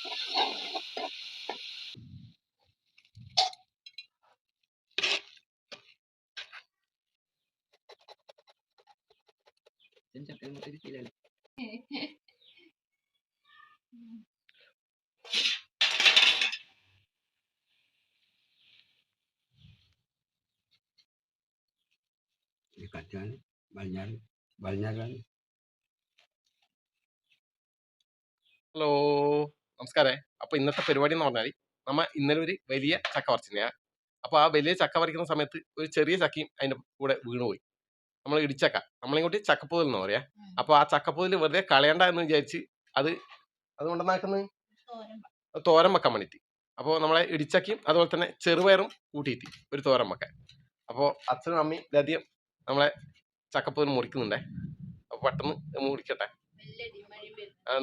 Diyan sa kalmo tayo sila. Dekat jalan, banyak, banyak kan. Halo. നമസ്കാരേ. അപ്പൊ ഇന്നത്തെ പരിപാടി എന്ന് പറഞ്ഞാൽ നമ്മ ഇന്നലെ ഒരു വലിയ ചക്ക പറിച്ചില്ല അപ്പൊ ആ വലിയ ചക്ക പറിക്കുന്ന സമയത്ത് ഒരു ചെറിയ ചക്കയും അതിന്റെ കൂടെ വീണുപോയി. നമ്മൾ ഇടിച്ചക്ക. നമ്മളിങ്ങോട്ട് ചക്കപ്പൂതൽ എന്ന് പറയാ. അപ്പൊ ആ ചക്കപ്പൂതൽ വെറുതെ കളയണ്ട എന്ന് വിചാരിച്ച് അത് അതുകൊണ്ടെന്നാക്കുന്നത് അത് തോരൻ വെക്കാൻ വേണ്ടിയിട്ട്. അപ്പോൾ നമ്മളെ ഇടിച്ചക്കയും അതുപോലെ തന്നെ ചെറുപയറും കൂട്ടിയിട്ട് ഒരു തോരൻ വെക്കാൻ. അപ്പോൾ അച്ഛനും അമ്മയും ഇതധികം നമ്മളെ ചക്കപ്പൂതൽ മുറിക്കുന്നുണ്ടേ. അപ്പോൾ പെട്ടെന്ന് മുറിക്കട്ടെ.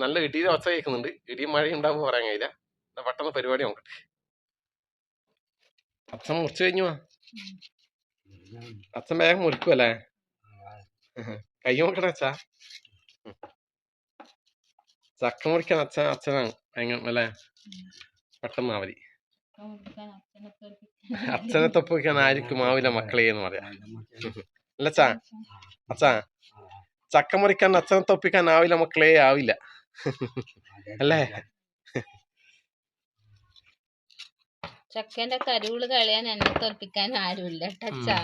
നല്ല ഇടിയുടെ ഒച്ച കേൾക്കുന്നുണ്ട്. ഇടിയും മഴയും ഉണ്ടാവും പറയാൻ കഴിയില്ല. പെട്ടെന്ന് പരിപാടി നോക്കട്ടെ. അച്ഛൻ മുറിച്ചു കഴിഞ്ഞു. അച്ഛൻ വേഗം മുറിക്കുമല്ലേ കൈ നോക്കട്ടെ അച്ഛാ. ചക്ക മുറിക്കാൻ അച്ഛൻ അച്ഛനാണ് അല്ലേ? പെട്ടെന്ന് ആവതി അച്ഛനെ തൊപ്പ് വയ്ക്കാൻ ആയിരിക്കും ആവില്ല മക്കളെ എന്ന് പറയാ. അല്ല അച്ഛാ അച്ഛാ. ചക്ക മുറിക്കാൻ അച്ഛനെ തൊപ്പിക്കാൻ ആവില്ല മക്കളെ ആവില്ല. അല്ലേ? ചക്കന്റെ കരുവിൾ കളയാൻ എന്നെ തോൽപ്പിക്കാൻ ആരുമില്ല ടച്ചാ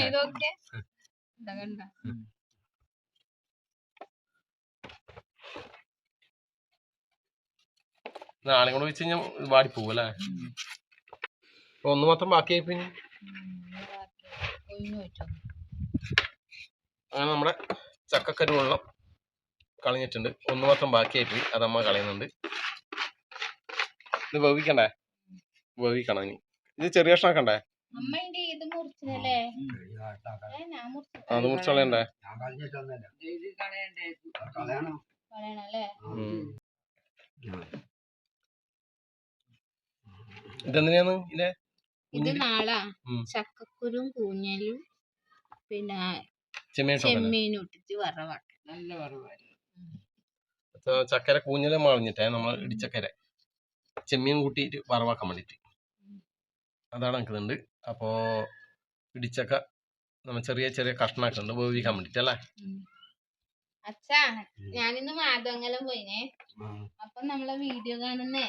ഇതൊക്കെ. കണ്ടോ? നാളെ കൂടെ വെച്ച് കഴിഞ്ഞാൽ വാടി പോവല്ലേ അല്ലേ ഒന്ന് മാത്രം ബാക്കിയായി പിന്നെ. അങ്ങനെ നമ്മുടെ ചക്കക്കരി വെള്ളം കളഞ്ഞിട്ടുണ്ട്. ഒന്ന് മാത്രം ബാക്കിയായി പോയി അത് അമ്മ കളയുന്നുണ്ട്. ഇത് വേവിക്കണ്ടേ? വേവിക്കണം ഇനി. ഇത് ചെറിയ കഷ്ണാക്കണ്ടേ അത് മുറിച്ച് കളയണ്ടേ. ഇതെന്തിനാണ് ഇതിന്റെ ഇത് നാളാ. ചക്കക്കുരും കൂഞ്ഞലും പിന്നെ ചെമ്മീനും ഇട്ടിട്ട് വറവാക്ക നല്ല ച- ചക്കര കൂഞ്ഞലും മാളഞ്ഞിട്ടേ നമ്മൾ ഇടിച്ചക്കര. ചെമ്മീൻ കൂട്ടിയിട്ട് വറവാക്കാൻ വേണ്ടിയിട്ട് അതാണ് നിൽക്കുന്നുണ്ട് അപ്പോ ഇടിച്ചക്ക നമ്മൾ ചെറിയ ചെറിയ കഷ്ണാക്കുന്നുണ്ട് വേവിക്കാൻ വേണ്ടിട്ട് അല്ലേ? അച്ഛാ ഞാനിന്ന് മാതമംഗലം പോയിനെ. അപ്പൊ നമ്മളെ വീഡിയോ കാണുന്നേ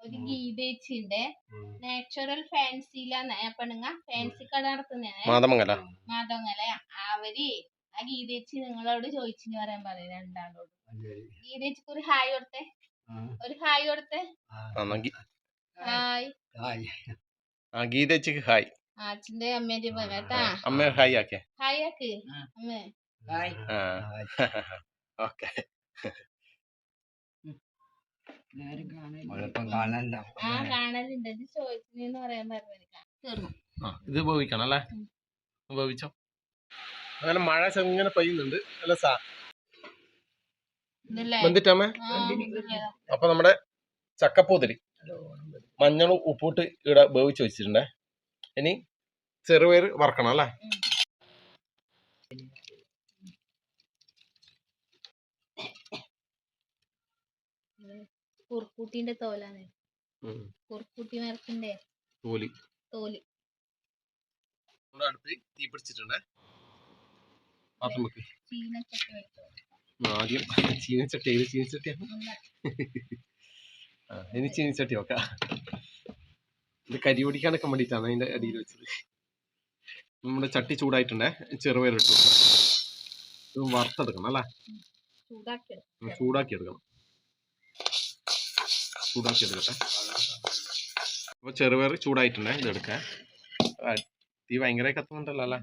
ഒരു ഗീതേച്ചിന്റെ. നാച്ചുറൽ ഫാൻസിയിലാന്ന്. പെണ്ണുങ്ങ ഫാൻസി കട നടത്തുന്നേ. മാതമംഗല? മാതമംഗല അവർ ആ ഗീതേച്ചി നിങ്ങളോട് ചോദിച്ചിന് പറയാൻ പറയും രണ്ടാളോട്. ഗീതേച്ചിക്ക് ഒരു ഹായ് കൊടുത്തേ. ഒരു ഹായ് കൊടുത്തേ. ഹായ്. ആ ഗീതേച്ചിക്ക് ഹായ്. അച്ഛന്റെ അമ്മേന്റെ പോലെ കേട്ടാ? അമ്മ ഹായ് ആക്കേ. ഹായ് ആക്ക്. അമ്മേ. ഓക്കെ. ഇത് ഉപയോഗിക്കണം അല്ലേ? ഉം. അങ്ങനെ മഴ ചെറുങ്ങനെ പെയ്യുന്നുണ്ട്. അല്ല സാ ഇതല്ലേ? അപ്പൊ നമ്മുടെ ചക്കപ്പൂതിരി. മഞ്ഞളും ഉപ്പൂട്ട് ഇവിടെ വേവിച്ച് വെച്ചിട്ടുണ്ടേ. ഇനി ചെറുപയർ വറക്കണം അല്ലേ? കുർക്കൂട്ടിന്റെ തോലാണ്. കുർക്കൂട്ടി മരത്തിന്റെ തോലി. തോലി. നമ്മുടെ അടുത്ത് തീ പിടിച്ചിട്ടുണ്ടേ പാത്രം വെക്ക്. ആദ്യം ചീനച്ചട്ടി ഏത് ചീനച്ചട്ടിയാണ്? ആ, ഇനി ചീനച്ചട്ടി വെക്കാം. ഇത് കരി പിടിക്കാനൊക്കെ വേണ്ടിയിട്ടാണ് അതിന്റെ അടിയിൽ വെച്ചത്. നമ്മുടെ ചട്ടി ചൂടായിട്ടുണ്ടേ. ചെറുപയർ ഇട്ടു ഇത് വറുത്തെടുക്കണം അല്ലേ? ചൂടാക്കി എടുക്കണം. ചൂടാക്കി എടുക്കട്ടെ. അപ്പൊ ചെറുപയർ ചൂടായിട്ടുണ്ടേ. ഇതെടുക്കാൻ തീ ഭയങ്കര കത്തുന്നുണ്ടല്ലോ അല്ലേ?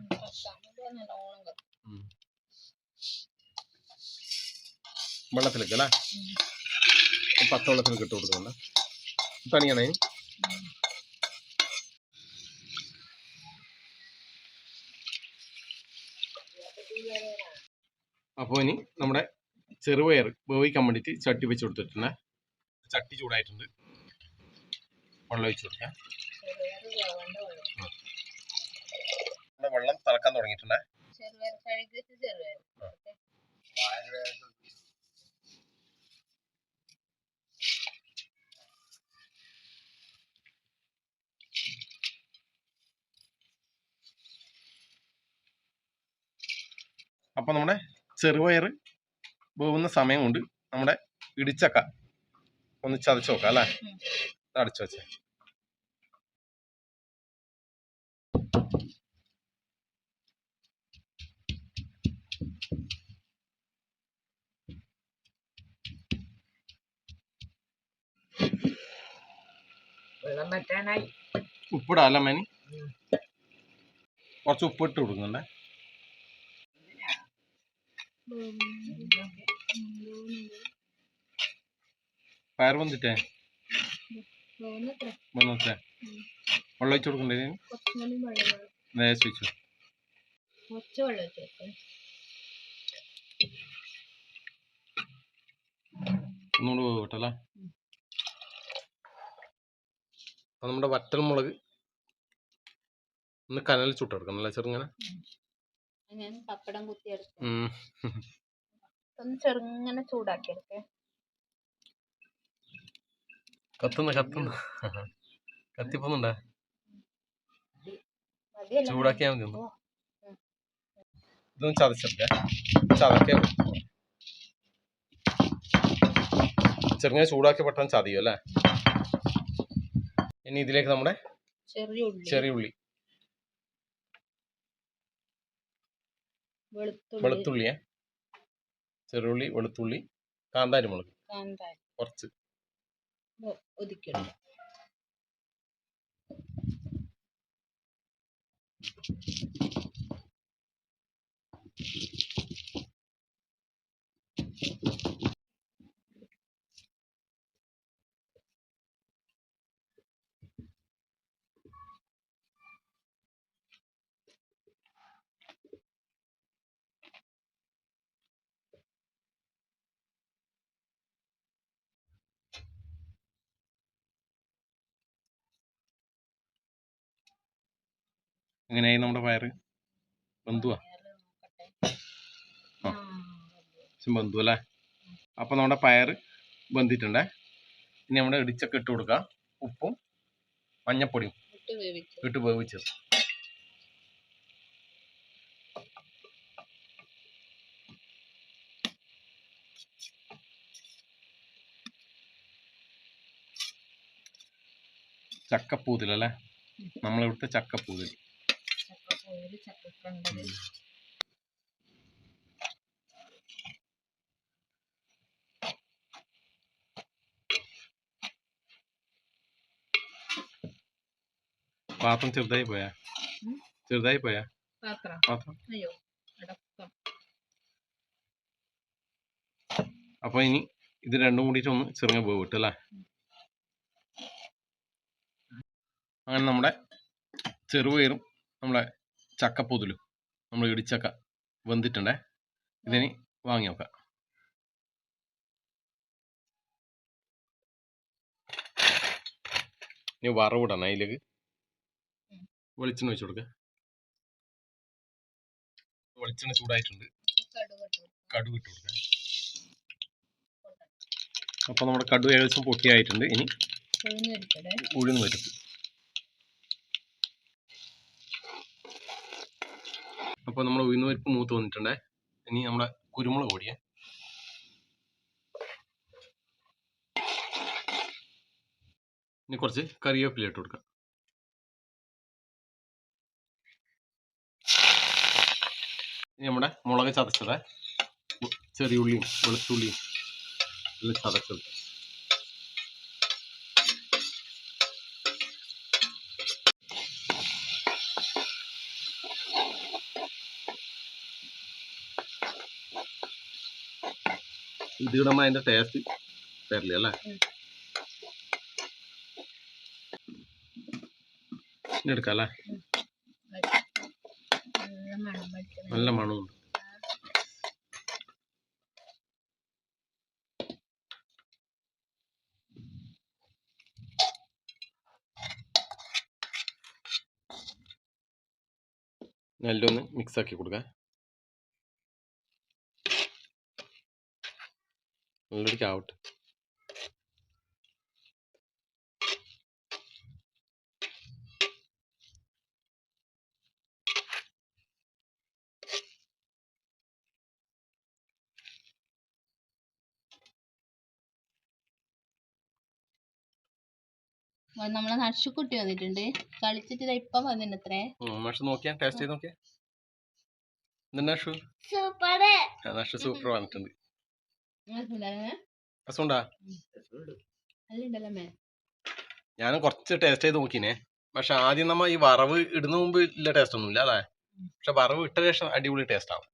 വെള്ളത്തിലേക്ക് അല്ലേ? പച്ചവെള്ളത്തിലേക്ക് ഇട്ട് കൊടുക്കുന്നുണ്ട്. തണിയണേ അപ്പോൾ ഇനി നമ്മുടെ ചെറുപയർ വേവിക്കാൻ വേണ്ടിയിട്ട് ചട്ടി വെച്ച് കൊടുത്തിട്ടുണ്ട്. ചട്ടി ചൂടായിട്ടുണ്ട്. വെള്ളം ഒഴിച്ച് കൊടുക്കാം. വെള്ളം തിളക്കാൻ തുടങ്ങിയിട്ടുണ്ട് ചെറുപയർ കഴുകിയിട്ട് ചെറുപയർ അപ്പോൾ നമ്മുടെ ചെറുപയർ വേവുന്ന സമയം കൊണ്ട് നമ്മുടെ ഇടിച്ചക്ക ഒന്ന് ചതച്ച് നോക്കാം അല്ലേ? അടച്ചു വെച്ചേ. ഉപ്പിടാ അല്ല മേനി? കുറച്ച് ഉപ്പിട്ട് കൊടുക്കുന്നുണ്ടേ പയർ വന്നിട്ടേ? വന്നത്തെ വെള്ളം ഒഴിച്ച് കൊടുക്കണ്ടേ. ലേശം ഒഴിച്ചു കുറച്ച് വെള്ളം ഒഴിച്ച് വെക്കാം ഒന്നുകൂടി പോകട്ടല്ലേ നമ്മുടെ വറ്റൽ മുളക് ഒന്ന് കനൽ ചുട്ടെടുക്കണം അല്ലേ ചെറുങ്ങനെ? ഞാൻ പപ്പടം കുത്തി എടുത്തു. ഉം. ഒന്ന് ചെറുങ്ങനെ ചൂടാക്കി എടുക്കേ കത്തുന്ന കത്തുന്ന. കത്തിപ്പോന്നുണ്ടേ? ചൂടാക്കിയാ മതി ഇതൊന്നും ചതച്ചില്ല. ചതക്കേ ചെറുങ്ങനെ ചൂടാക്കി പെട്ടെന്ന് ചതിയോ അല്ലേ? ഇനി ഇതിലേക്ക് നമ്മുടെ ചെറിയ ഉള്ളി ചെറിയ ഉള്ളി വെളുത്തുള്ളി വെളുത്തുള്ളിയെ? ചെറുള്ളി വെളുത്തുള്ളി കാന്താരി മുളക്. കാന്താരി. കുറച്ച്. ഒതുക്കിയിടും എങ്ങനെയായി നമ്മുടെ പയറ്? ബന്ധുവാ? ആ. ബന്ധു അല്ലേ? അപ്പൊ നമ്മുടെ പയറ് ബന്ധിട്ടുണ്ടേ. ഇനി നമ്മുടെ ഇടിച്ചൊക്കെ ഇട്ട് കൊടുക്കുക ഉപ്പും മഞ്ഞപ്പൊടിയും ഇട്ട് വേവിച്ചത് ചക്കപ്പൂതിൽ അല്ലേ ചക്കപ്പൂതിലല്ലേ? നമ്മളിവിടുത്തെ ചക്കപ്പൂതിൽ. ചക്കപ്പോര് ചക്കക്കണ്ടത് പാത്രം ചെറുതായി പോയാ. ചെറുതായി പോയാ? പാത്രം. പാത്രം. അയ്യോ അടക്കം. അപ്പൊ ഇനി ഇത് രണ്ടും കൂടിയിട്ട് ഒന്ന് ചെറുങ്ങ വേവിട്ട് അല്ലേ? അങ്ങനെ നമ്മുടെ ചെറുപയറും നമ്മളെ ചക്കപ്പൊതിലും നമ്മൾ ഇടിച്ചക്ക വെന്തിട്ടുണ്ടേ. ഇതിനി വാങ്ങി നോക്കാം. ഇനി വറവിടണം അതിലേക്ക് വെളിച്ചെണ്ണ വെച്ചു കൊടുക്ക. വെളിച്ചെണ്ണ ചൂടായിട്ടുണ്ട്. കടുക് ഇട്ട് കൊടുക്കുക കടുക് കൊടുക്കാം. അപ്പോൾ നമ്മുടെ കടുക് ഏകദേശം പൊട്ടിയായിട്ടുണ്ട്. ഇനി ഉഴുന്ന് വരും അപ്പോൾ നമ്മുടെ ഉഴുന്ന് പരിപ്പ് മൂത്ത് വന്നിട്ടുണ്ടേ. ഇനി നമ്മുടെ കുരുമുളക് പൊടിയേ. ഇനി കുറച്ച് കറിവേപ്പില ഇട്ട് കൊടുക്കാം. ഇനി നമ്മുടെ മുളക് ചതച്ചത് ചെറിയ ഉള്ളിയും വെളുത്തുള്ളിയും ചതച്ചത്. ഇതിടുമ്പോൾ അതിന്റെ ടേസ്റ്റ് തരില്ല അല്ലേ. എടുക്കാം അല്ലേ? നല്ല മണം നല്ല മണമുണ്ട്. നല്ലൊന്ന് മിക്സ് ആക്കി കൊടുക്കാം. നല്ലൊരു ചാവട്ട്. നമ്മളെ നശുക്കുട്ടി വന്നിട്ടുണ്ട്. കളിച്ചിട്ട് ഇപ്പം വന്നിട്ടത്രേ നോക്കിയാ ടേസ്റ്റ് ചെയ്ത് നോക്കിയാ. സൂപ്പർ വന്നിട്ടുണ്ട്. ഞാൻ കുറച്ച് ടേസ്റ്റ് ചെയ്ത് നോക്കിനെ. പക്ഷെ ആദ്യം നമ്മ ഈ വറവ് ഇടുന്ന മുമ്പ് ഇല്ല ടേസ്റ്റ് ഒന്നും ഇല്ല അല്ലേ പക്ഷെ വറവ് ഇട്ട ശേഷം അടിപൊളി ടേസ്റ്റ് ആവും.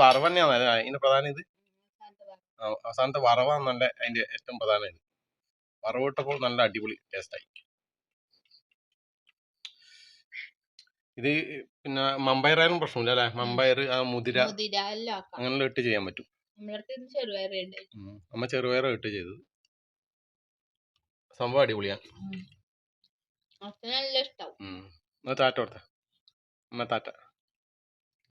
വറവ് തന്നെയാണ്? അതിന്റെ പ്രധാനം ഇത്? അവസാനത്തെ വറവാണ് നല്ല അതിന്റെ ഏറ്റവും പ്രധാന ഇത്. വറവ് ഇട്ടപ്പോൾ നല്ല അടിപൊളി ടേസ്റ്റ് ആയി. ഇത് പിന്നെ മമ്പയറായാലും പ്രശ്നമില്ല അല്ലെ? മമ്പയർ മുതിര അങ്ങനെയുള്ള ഇട്ട് ചെയ്യാൻ പറ്റും. നമ്മുടെ ചെറുപയറ ഇട്ട് ചെയ്തത്. സംഭവം അടിപൊളിയാണ്. എന്നാ ടാറ്റ കൊടുത്ത. അമ്മ ടാറ്റ.